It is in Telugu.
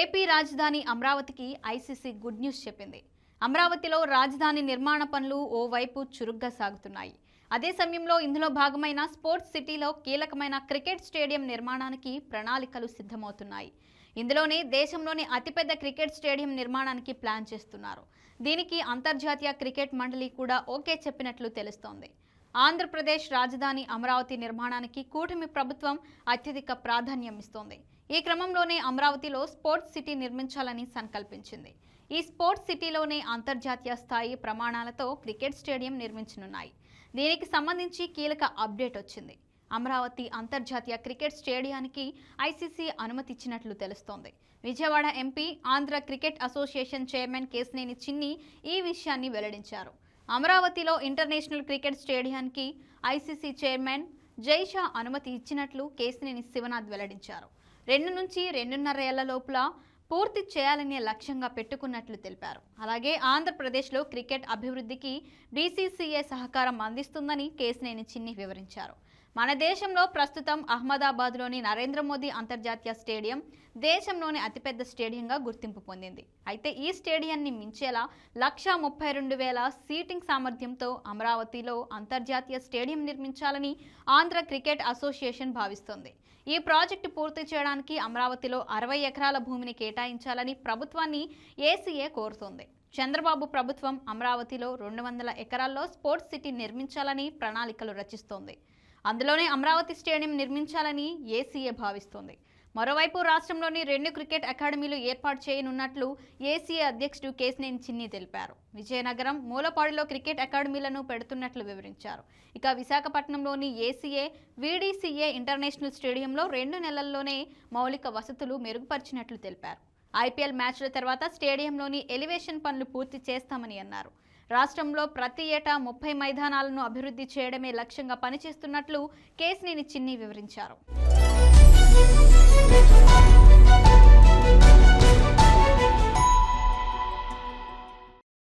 ఏపీ రాజధాని అమరావతికి ఐసీసీ గుడ్ న్యూస్ చెప్పింది. అమరావతిలో రాజధాని నిర్మాణ పనులు ఓవైపు చురుగ్గా సాగుతున్నాయి. అదే సమయంలో ఇందులో భాగమైన స్పోర్ట్స్ సిటీలో కీలకమైన క్రికెట్ స్టేడియం నిర్మాణానికి ప్రణాళికలు సిద్ధమవుతున్నాయి. ఇందులోనే దేశంలోని అతిపెద్ద క్రికెట్ స్టేడియం నిర్మాణానికి ప్లాన్ చేస్తున్నారు. దీనికి అంతర్జాతీయ క్రికెట్ మండలి కూడా ఓకే చెప్పినట్లు తెలుస్తోంది. ఆంధ్రప్రదేశ్ రాజధాని అమరావతి నిర్మాణానికి కూటమి ప్రభుత్వం అత్యధిక ప్రాధాన్యం ఇస్తోంది. ఈ క్రమంలోనే అమరావతిలో స్పోర్ట్స్ సిటీ నిర్మించాలని సంకల్పించింది. ఈ స్పోర్ట్స్ సిటీలోనే అంతర్జాతీయ స్థాయి ప్రమాణాలతో క్రికెట్ స్టేడియం నిర్మించనున్నాయి. దీనికి సంబంధించి కీలక అప్డేట్ వచ్చింది. అమరావతి అంతర్జాతీయ క్రికెట్ స్టేడియానికి ఐసీసీ అనుమతి ఇచ్చినట్లు తెలుస్తోంది. Vijayawada MP Andhra cricket association chairman Kesineni Chinni ఈ విషయాన్ని వెల్లడించారు. అమరావతిలో ఇంటర్నేషనల్ క్రికెట్ స్టేడియానికి ఐసీసీ చైర్మన్ జైషా అనుమతి ఇచ్చినట్లు కేసినేని శివనాథ్ వెల్లడించారు. రెండు నుంచి రెండున్నర ఏళ్ళ లోపల పూర్తి చేయాలనే లక్ష్యంగా పెట్టుకున్నట్లు తెలిపారు. అలాగే ఆంధ్రప్రదేశ్లో క్రికెట్ అభివృద్ధికి బీసీసీఏ సహకారం అందిస్తుందని కేసినేని చిన్ని వివరించారు. మన దేశంలో ప్రస్తుతం అహ్మదాబాద్లోని నరేంద్ర మోదీ అంతర్జాతీయ స్టేడియం దేశంలోని అతిపెద్ద స్టేడియంగా గుర్తింపు పొందింది. అయితే ఈ స్టేడియాన్ని మించేలా లక్షా ముప్పై రెండు వేల సీటింగ్ సామర్థ్యంతో అమరావతిలో అంతర్జాతీయ స్టేడియం నిర్మించాలని ఆంధ్ర క్రికెట్ అసోసియేషన్ భావిస్తోంది. ఈ ప్రాజెక్టు పూర్తి చేయడానికి అమరావతిలో అరవై ఎకరాల భూమిని కేటాయించాలని ప్రభుత్వాన్ని ఏసీఏ కోరుతోంది. చంద్రబాబు ప్రభుత్వం అమరావతిలో రెండు వందల ఎకరాల్లో స్పోర్ట్స్ సిటీ నిర్మించాలని ప్రణాళికలు రచిస్తోంది. అందులోనే అమరావతి స్టేడియం నిర్మించాలని ఏసీఏ భావిస్తోంది. మరోవైపు రాష్ట్రంలోని రెండు క్రికెట్ అకాడమీలు ఏర్పాటు చేయనున్నట్లు ఏసీఏ అధ్యక్షుడు కేసినేని చిన్ని తెలిపారు. విజయనగరం మూలపాడులో క్రికెట్ అకాడమీలను పెడుతున్నట్లు వివరించారు. ఇక విశాఖపట్నంలోని ఏసీఏ వీడీసీఏ ఇంటర్నేషనల్ స్టేడియంలో రెండు నెలల్లోనే మౌలిక వసతులు మెరుగుపరిచినట్లు తెలిపారు. ఐపీఎల్ మ్యాచ్ల తర్వాత స్టేడియంలోని ఎలివేషన్ పనులు పూర్తి చేస్తామని అన్నారు. రాష్ట్రంలో ప్రతి ఏటా ముప్పై మైదానాలను అభివృద్ధి చేయడమే లక్ష్యంగా పనిచేస్తున్నట్లు కేసినేని చిన్ని వివరించారు.